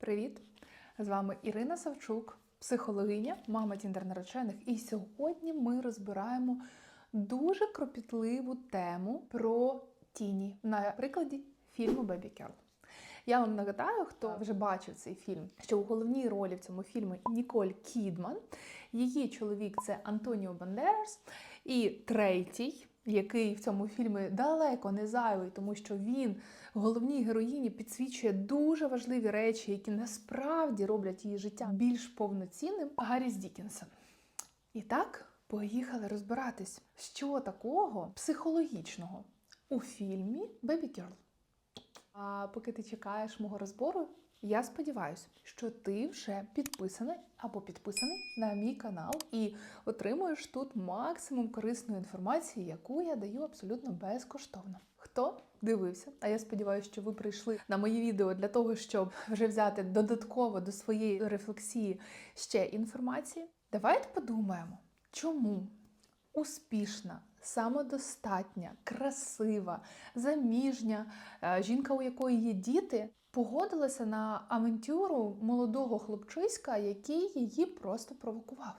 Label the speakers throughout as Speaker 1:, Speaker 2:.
Speaker 1: Привіт! З вами Ірина Савчук, психологиня, мама тіндер-наречених. І сьогодні ми розбираємо дуже кропітливу тему про тіні на прикладі фільму Бебі Керл. Я вам нагадаю, хто вже бачив цей фільм, що у головній ролі в цьому фільмі Ніколь Кідман, її чоловік це Антоніо Бандерас, і третій, який в цьому фільмі далеко не зайвий, тому що він головній героїні підсвічує дуже важливі речі, які насправді роблять її життя більш повноцінним. Гарріс Дікінсон. І так, поїхали розбиратись, що такого психологічного у фільмі Бебі Герл. А поки ти чекаєш мого розбору, я сподіваюся, що ти вже підписаний або підписаний на мій канал і отримуєш тут максимум корисної інформації, яку я даю абсолютно безкоштовно. Хто дивився? А я сподіваюся, що ви прийшли на мої відео для того, щоб вже взяти додатково до своєї рефлексії ще інформації. Давайте подумаємо, чому успішна, самодостатня, красива, заміжня е, жінка, у якої є діти, погодилася на авантюру молодого хлопчиська, який її просто провокував.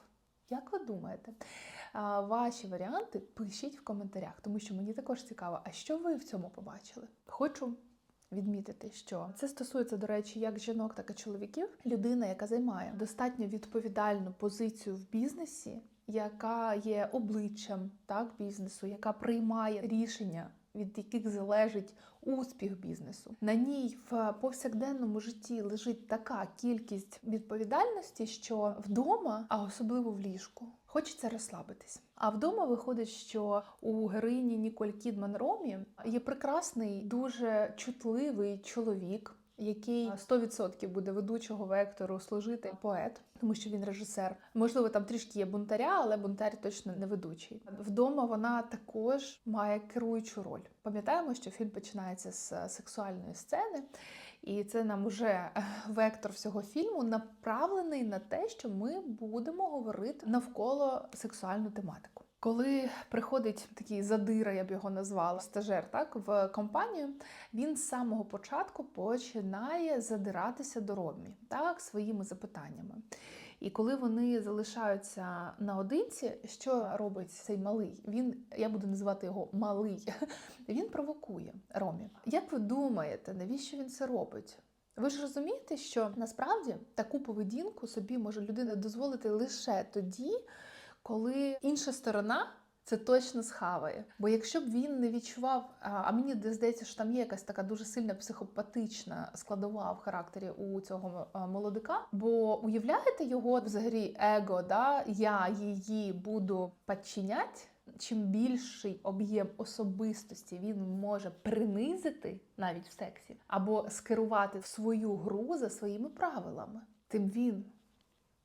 Speaker 1: Як ви думаєте? Ваші варіанти пишіть в коментарях, тому що мені також цікаво, а що ви в цьому побачили? Хочу відмітити, що це стосується, до речі, як жінок, так і чоловіків. Людина, яка займає достатньо відповідальну позицію в бізнесі, яка є обличчям так бізнесу, яка приймає рішення. Від яких залежить успіх бізнесу, на ній в повсякденному житті лежить така кількість відповідальності, що вдома, а особливо в ліжку, хочеться розслабитись. А вдома виходить, що у героїні Ніколь Кідман Ромі є прекрасний, дуже чутливий чоловік. Який 100% буде ведучого вектору служити поет, тому що він режисер. Можливо, там трішки є бунтаря, але бунтар точно не ведучий. Вдома вона також має керуючу роль. Пам'ятаємо, що фільм починається з сексуальної сцени, і це нам уже вектор всього фільму направлений на те, що ми будемо говорити навколо сексуальну тематику. Коли приходить такий задира, я б його назвала, стажер, так в компанію, він з самого початку починає задиратися до Ромі так, своїми запитаннями. І коли вони залишаються наодинці, що робить цей малий? Він, я буду називати його малий, він провокує Ромі. Як ви думаєте, навіщо він це робить? Ви ж розумієте, що насправді таку поведінку собі може людина дозволити лише тоді, коли інша сторона. Це точно схаває. Бо якщо б він не відчував, а мені здається, що там є якась така дуже сильна психопатична складова в характері у цього молодика. Бо уявляєте його взагалі его, да я її буду підчиняти. Чим більший об'єм особистості він може принизити навіть в сексі, або скерувати в свою гру за своїми правилами, тим він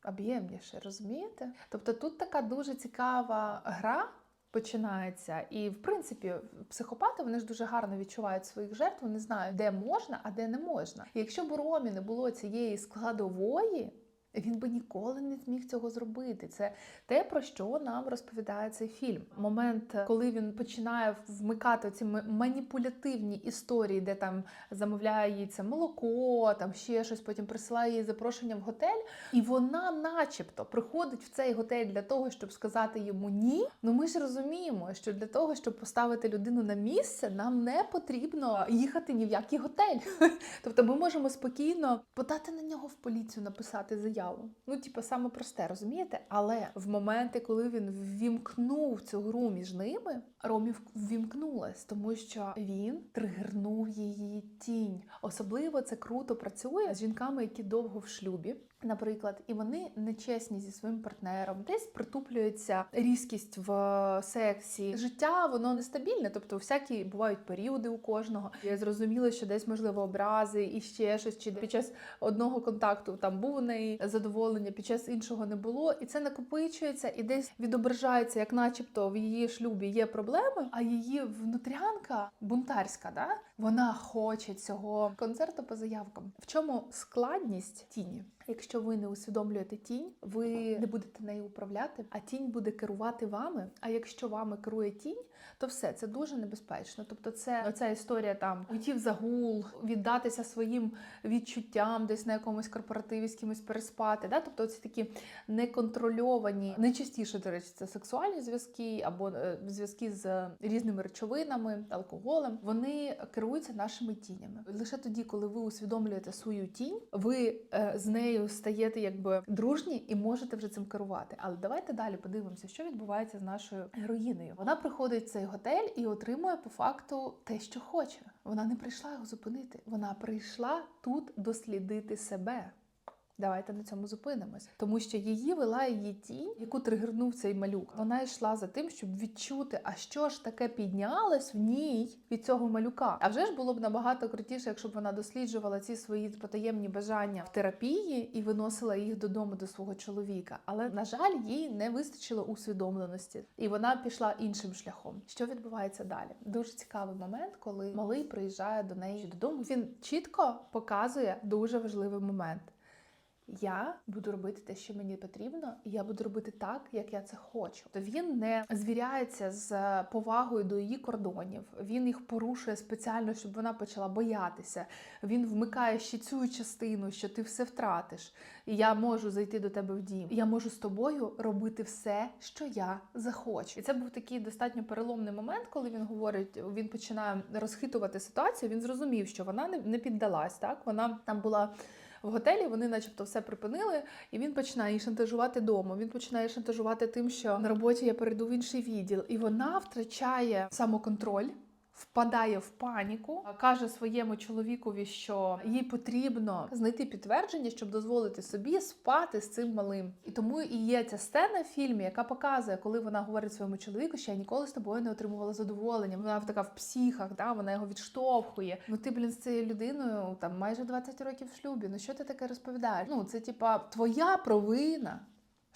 Speaker 1: об'ємніше, розумієте? Тобто тут така дуже цікава гра. Починається, і в принципі психопати вони ж дуже гарно відчувають своїх жертв, вони знають, де можна, а де не можна. І якщо б у Ромі не було цієї складової, він би ніколи не зміг цього зробити. Це те, про що нам розповідає цей фільм. Момент, коли він починає вмикати ці маніпулятивні історії, де там замовляє їй це молоко, там ще щось, потім присилає їй запрошення в готель, і вона, начебто, приходить в цей готель для того, щоб сказати йому ні. Ну ми ж розуміємо, що для того, щоб поставити людину на місце, нам не потрібно їхати ні в який готель. Тобто, ми можемо спокійно подати на нього в поліцію, написати заяву. Ну, типу, саме просте, розумієте? Але в моменти, коли він ввімкнув цю гру між ними, Ромі ввімкнулась, тому що він тригернув її тінь. Особливо це круто працює з жінками, які довго в шлюбі. Наприклад, і вони нечесні зі своїм партнером, десь притуплюється різкість в сексі. Життя воно нестабільне, тобто всякі бувають періоди у кожного. Я зрозуміла, що десь можливо образи і ще щось, чи під час одного контакту там був у неї задоволення, під час іншого не було, і це накопичується і десь відображається, як, начебто, в її шлюбі є проблеми, а її внутрянка бунтарська, да вона хоче цього концерту по заявкам. В чому складність тіні? Якщо якщо ви не усвідомлюєте тінь, ви не будете нею управляти, а тінь буде керувати вами. А якщо вами керує тінь, то все це дуже небезпечно. Тобто, це оця історія там уйти в загул, віддатися своїм відчуттям, десь на якомусь корпоративі з кимось переспати. Да? Тобто, це такі неконтрольовані, найчастіше, до речі, це сексуальні зв'язки або е, зв'язки з різними речовинами, алкоголем. Вони керуються нашими тінями. Лише тоді, коли ви усвідомлюєте свою тінь, ви е, з нею стаєте якби дружні і можете вже цим керувати. Але давайте далі подивимося, що відбувається з нашою героїнею. Вона приходить в цей готель і отримує по факту те, що хоче. Вона не прийшла його зупинити. Вона прийшла тут дослідити себе. Давайте на цьому зупинимось, тому що її вела її тінь, яку тригернув цей малюк. Вона йшла за тим, щоб відчути, а що ж таке піднялось в ній від цього малюка. А вже ж було б набагато крутіше, якщо б вона досліджувала ці свої потаємні бажання в терапії і виносила їх додому до свого чоловіка. Але на жаль, їй не вистачило усвідомленості, і вона пішла іншим шляхом. Що відбувається далі? Дуже цікавий момент, коли малий приїжджає до неї додому. Він чітко показує дуже важливий момент. Я буду робити те, що мені потрібно, і я буду робити так, як я це хочу. То він не звіряється з повагою до її кордонів. Він їх порушує спеціально, щоб вона почала боятися. Він вмикає ще цю частину, що ти все втратиш. І я можу зайти до тебе в дім. Я можу з тобою робити все, що я захочу. І це був такий достатньо переломний момент, коли він говорить, він починає розхитувати ситуацію. Він зрозумів, що вона не, піддалась. Так вона там була в готелі вони, начебто, все припинили, і він починає шантажувати дому. Він починає шантажувати тим, що на роботі я перейду в інший відділ, і вона втрачає самоконтроль. Впадає в паніку, каже своєму чоловікові, що їй потрібно знайти підтвердження, щоб дозволити собі спати з цим малим. І тому і є ця сцена в фільмі, яка показує, коли вона говорить своєму чоловіку, що я ніколи з тобою не отримувала задоволення. Вона така в психах, да, вона його відштовхує. Ну ти, блін, з цією людиною там майже 20 років в шлюбі. Ну що ти таке розповідаєш? Ну це типа твоя провина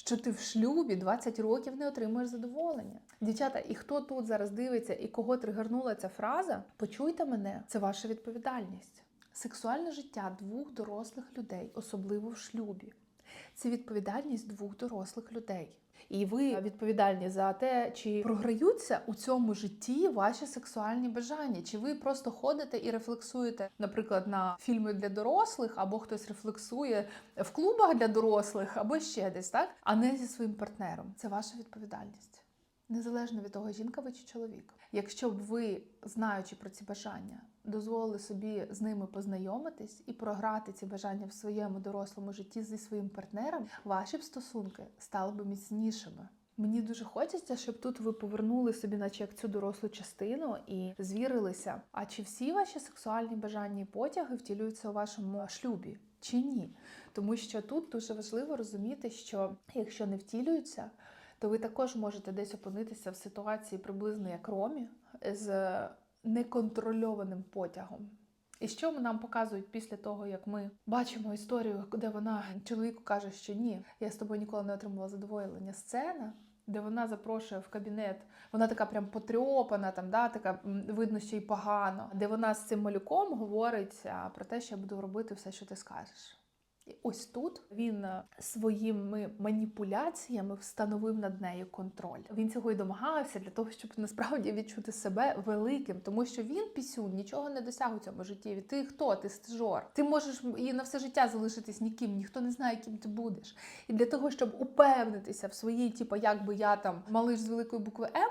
Speaker 1: що ти в шлюбі 20 років не отримуєш задоволення. Дівчата, і хто тут зараз дивиться і кого тригернула ця фраза, почуйте мене, це ваша відповідальність. Сексуальне життя двох дорослих людей, особливо в шлюбі. Це відповідальність двох дорослих людей. І ви відповідальні за те, чи програються у цьому житті ваші сексуальні бажання, чи ви просто ходите і рефлексуєте, наприклад, на фільми для дорослих, або хтось рефлексує в клубах для дорослих, або ще десь, так, а не зі своїм партнером. Це ваша відповідальність. Незалежно від того, жінка ви чи чоловік. Якщо б ви, знаючи про ці бажання, дозволили собі з ними познайомитись і програти ці бажання в своєму дорослому житті зі своїм партнером, ваші б стосунки стали б міцнішими. Мені дуже хочеться, щоб тут ви повернули собі, наче як цю дорослу частину, і звірилися. А чи всі ваші сексуальні бажання і потяги втілюються у вашому шлюбі, чи ні? Тому що тут дуже важливо розуміти, що якщо не втілюються, то ви також можете десь опинитися в ситуації приблизно як Ромі з неконтрольованим потягом. І що нам показують після того, як ми бачимо історію, де вона чоловіку каже, що ні, я з тобою ніколи не отримала задоволення. Сцена, де вона запрошує в кабінет, вона така прям потрьопана, там да, така видно, що й погано, де вона з цим малюком говорить про те, що я буду робити все, що ти скажеш. І ось тут він своїми маніпуляціями встановив над нею контроль. Він цього й домагався для того, щоб насправді відчути себе великим, тому що він пісюн нічого не досяг у цьому житті. Ти хто? Ти стажор. Ти можеш і на все життя залишитись ніким, ніхто не знає, ким ти будеш. І для того, щоб упевнитися в своїй, типу, як би я там малиш з великої букви М,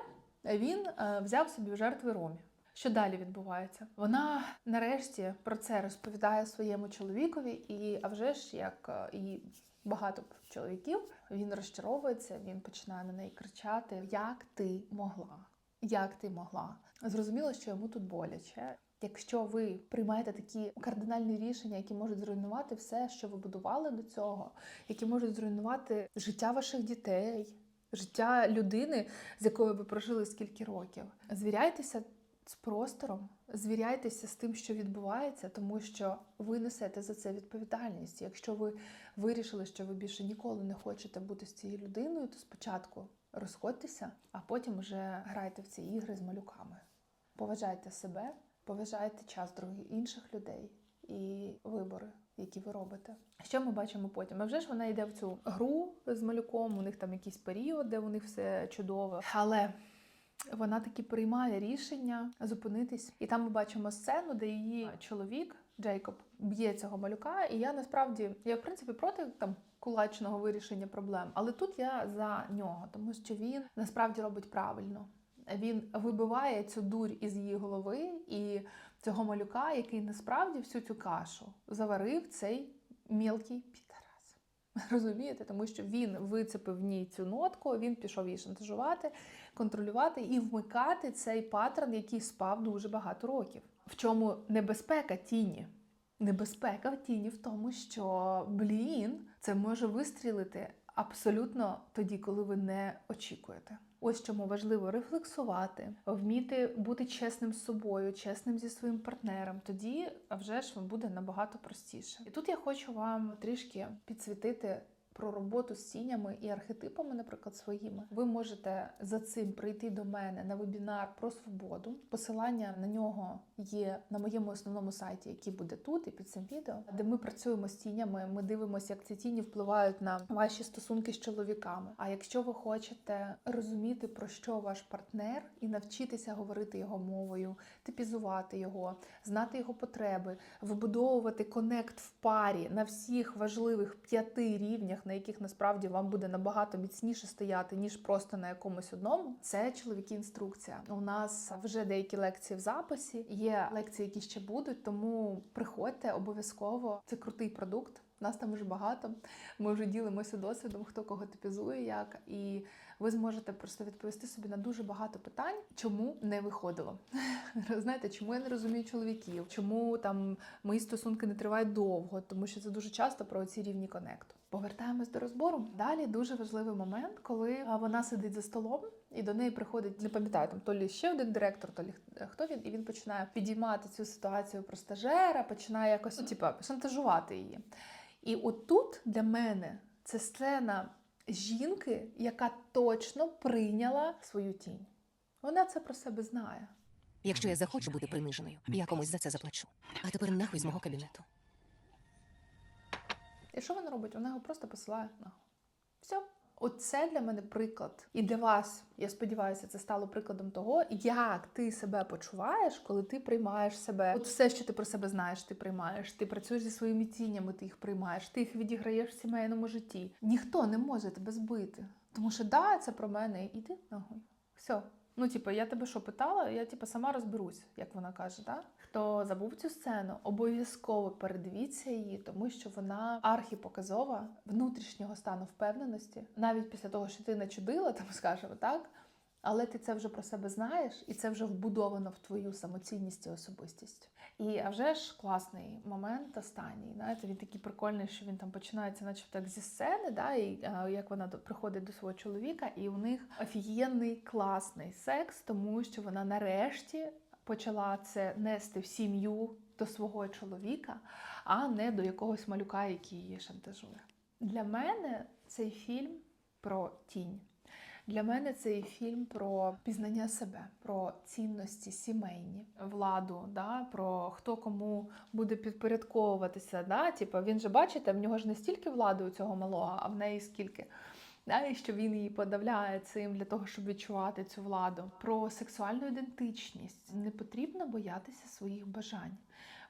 Speaker 1: він е, взяв собі в жертви Ромі. Що далі відбувається? Вона нарешті про це розповідає своєму чоловікові, і а вже ж, як і багато чоловіків, він розчаровується, він починає на неї кричати: Як ти могла? Як ти могла? Зрозуміло, що йому тут боляче. Якщо ви приймаєте такі кардинальні рішення, які можуть зруйнувати все, що ви будували до цього, які можуть зруйнувати життя ваших дітей, життя людини, з якою ви прожили скільки років, звіряйтеся з простором, звіряйтеся з тим, що відбувається, тому що ви несете за це відповідальність. Якщо ви вирішили, що ви більше ніколи не хочете бути з цією людиною, то спочатку розходьтеся, а потім вже грайте в ці ігри з малюками. Поважайте себе, поважайте час других інших людей і вибори, які ви робите. Що ми бачимо потім? А вже ж вона йде в цю гру з малюком, у них там якийсь період, де у них все чудово. Але вона таки приймає рішення зупинитись. І там ми бачимо сцену, де її чоловік Джейкоб б'є цього малюка. І я насправді я в принципі проти там кулачного вирішення проблем. Але тут я за нього, тому що він насправді робить правильно. Він вибиває цю дурь із її голови і цього малюка, який насправді всю цю кашу заварив цей мілкий. Розумієте, тому що він вицепив в ній цю нотку, він пішов її шантажувати, контролювати і вмикати цей паттерн, який спав дуже багато років. В чому небезпека тіні? Небезпека в тіні в тому, що блін, це може вистрілити абсолютно тоді, коли ви не очікуєте. Ось чому важливо рефлексувати, вміти бути чесним з собою, чесним зі своїм партнером. Тоді а вже ж вам буде набагато простіше. І тут я хочу вам трішки підсвітити. Про роботу з тінями і архетипами, наприклад, своїми, ви можете за цим прийти до мене на вебінар про свободу. Посилання на нього є на моєму основному сайті, який буде тут і під цим відео, де ми працюємо з тінями. Ми дивимося, як ці тіні впливають на ваші стосунки з чоловіками. А якщо ви хочете розуміти, про що ваш партнер, і навчитися говорити його мовою, типізувати його, знати його потреби, вибудовувати конект в парі на всіх важливих п'яти рівнях, на яких насправді вам буде набагато міцніше стояти, ніж просто на якомусь одному, це чоловіки інструкція. У нас вже деякі лекції в записі. Є лекції, які ще будуть, тому приходьте обов'язково. Це крутий продукт. Нас там вже багато. Ми вже ділимося досвідом, хто кого типізує, як, і ви зможете просто відповісти собі на дуже багато питань, чому не виходило. Знаєте, чому я не розумію чоловіків, чому там мої стосунки не тривають довго, тому що це дуже часто про ці рівні конекту. Повертаємось до розбору. Далі дуже важливий момент, коли вона сидить за столом, і до неї приходить, не пам'ятаю, там то лі ще один директор, то лі хто він, і він починає підіймати цю ситуацію про стажера, починає якось ну, типа шантажувати її. І отут для мене це сцена жінки, яка точно прийняла свою тінь. Вона це про себе знає.
Speaker 2: Якщо я захочу бути приниженою, я комусь за це заплачу. А тепер нахуй з мого кабінету.
Speaker 1: І що вона робить? Вона його просто посилає нахуй. Все. Оце для мене приклад. І для вас, я сподіваюся, це стало прикладом того, як ти себе почуваєш, коли ти приймаєш себе. От все, що ти про себе знаєш, ти приймаєш. Ти працюєш зі своїми тіннями, ти їх приймаєш, ти їх відіграєш в сімейному житті. Ніхто не може тебе збити. Тому що да, це про мене. Іди нахуй. Все. Ну, типу, я тебе що питала, я типу, сама розберусь, як вона каже, так? Хто забув цю сцену, обов'язково передивіться її, тому що вона архіпоказова внутрішнього стану впевненості, навіть після того, що ти начудила, там скажемо так. Але ти це вже про себе знаєш, і це вже вбудовано в твою самоцінність і особистість. І а вже ж класний момент останній. Знаєте, він такий прикольний, що він там починається, начебто як зі сцени, да, і а, як вона приходить до свого чоловіка, і у них офігенний класний секс, тому що вона нарешті почала це нести в сім'ю до свого чоловіка, а не до якогось малюка, який її шантажує. Для мене цей фільм про тінь. Для мене цей фільм про пізнання себе, про цінності сімейні, владу, да, про хто кому буде підпорядковуватися. Да? Типу, він же бачите, в нього ж не стільки влади у цього малого, а в неї скільки. Да, і що він її подавляє цим для того, щоб відчувати цю владу. Про сексуальну ідентичність не потрібно боятися своїх бажань.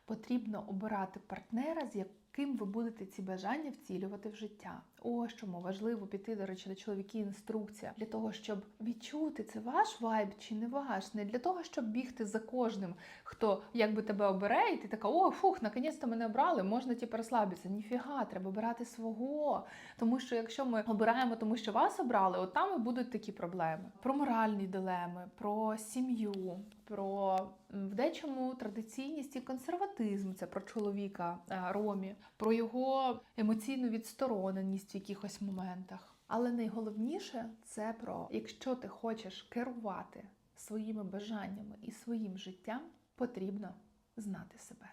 Speaker 1: Потрібно обирати партнера, з яким ви будете ці бажання втілювати в життя. Ось чому важливо піти, до речі, до чоловіків інструкція для того, щоб відчути, це ваш вайб чи не ваш, не для того, щоб бігти за кожним, хто якби тебе обере, і ти така, о, фух, наконець-то мене обрали, можна типу, розслабитися. Ніфіга, треба обирати свого. Тому що якщо ми обираємо, тому що вас обрали, от там і будуть такі проблеми. Про моральні дилеми, про сім'ю, про в дечому традиційність і консерватизм. Це про чоловіка е, Ромі, про його емоційну відстороненість в якихось моментах. Але найголовніше це про якщо ти хочеш керувати своїми бажаннями і своїм життям, потрібно знати себе.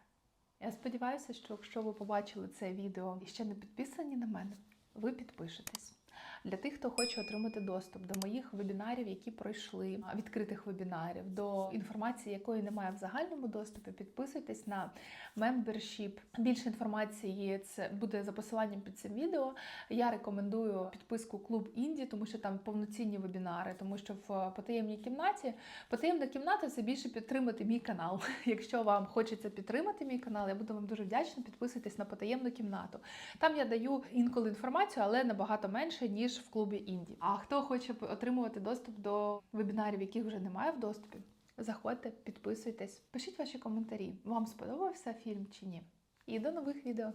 Speaker 1: Я сподіваюся, що якщо ви побачили це відео і ще не підписані на мене, ви підпишетесь. Для тих, хто хоче отримати доступ до моїх вебінарів, які пройшли, відкритих вебінарів, до інформації, якої немає в загальному доступі, підписуйтесь на membership. Більше інформації це буде за посиланням під цим відео. Я рекомендую підписку клуб інді, тому що там повноцінні вебінари, тому що в потаємній кімнаті потаємна кімната це більше підтримати мій канал. Якщо вам хочеться підтримати мій канал, я буду вам дуже вдячна. Підписуйтесь на потаємну кімнату. Там я даю інколи інформацію, але набагато менше ніж в клубі інді. А хто хоче отримувати доступ до вебінарів, яких вже немає в доступі? Заходьте, підписуйтесь, пишіть ваші коментарі. Вам сподобався фільм чи ні? І до нових відео.